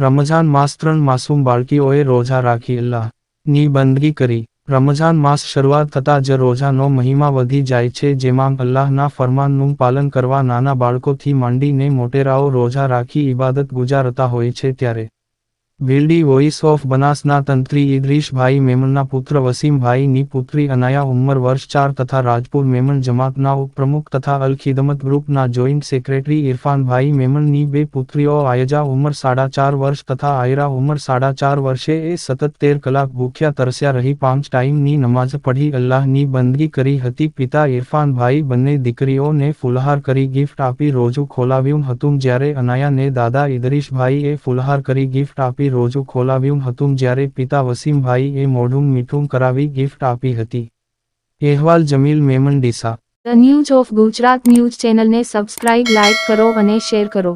રમઝાન માસ ત્રણ માસૂમ બાળકીઓએ રોજા રાખી અલ્લાહની બંદગી કરી. રમઝાન માસ શરૂઆત થતાં જ રોજાનો મહિમા વધી જાય છે, જેમાં અલ્લાહના ફરમાનનું પાલન કરવા નાના બાળકોથી માંડીને મોટેરાઓ રોજા રાખી ઇબાદત ગુજારતા હોય છે ત્યારે. વિલ્ડી વોઇસ ઓફ બનાસના તંત્રી ઇદ્રીશભાઈ મેમનના પુત્ર વસીમભાઈની પુત્રી અનાયા ઉંમર વર્ષ ચાર તથા રાજપુર મેમન જમાતના ઉપપ્રમુખ તથા અલ ખિદમત ગ્રુપના જોઈન્ટ સેક્રેટરી ઇરફાનભાઈ મેમનની બે પુત્રીઓ આયજા ઉંમર સાડા ચાર વર્ષ તથા આયરા ઉંમર સાડા ચાર વર્ષે એ સતત તેર કલાક ભૂખ્યા તરસ્યા રહી પાંચ ટાઈમની નમાઝ પઢી અલ્લાહની બંદગી કરી હતી. પિતા ઇરફાનભાઈ બંને દીકરીઓને ફુલહાર કરી ગિફ્ટ આપી રોજુ ખોલાવ્યું હતું. જ્યારે અનાયાને દાદા ઇદરીશભાઈએ ફુલહાર કરી ગિફ્ટ આપી રોજુ ખોલાવ્યું હતું જ્યારે પિતા વસીમભાઈએ મોઢું મીઠું કરાવી ગિફ્ટ આપી હતી. અહેવાલ Jamil Memon Deesa the news of Gujarat news ચેનલને સબસ્ક્રાઇબ લાઇક કરો અને શેર કરો.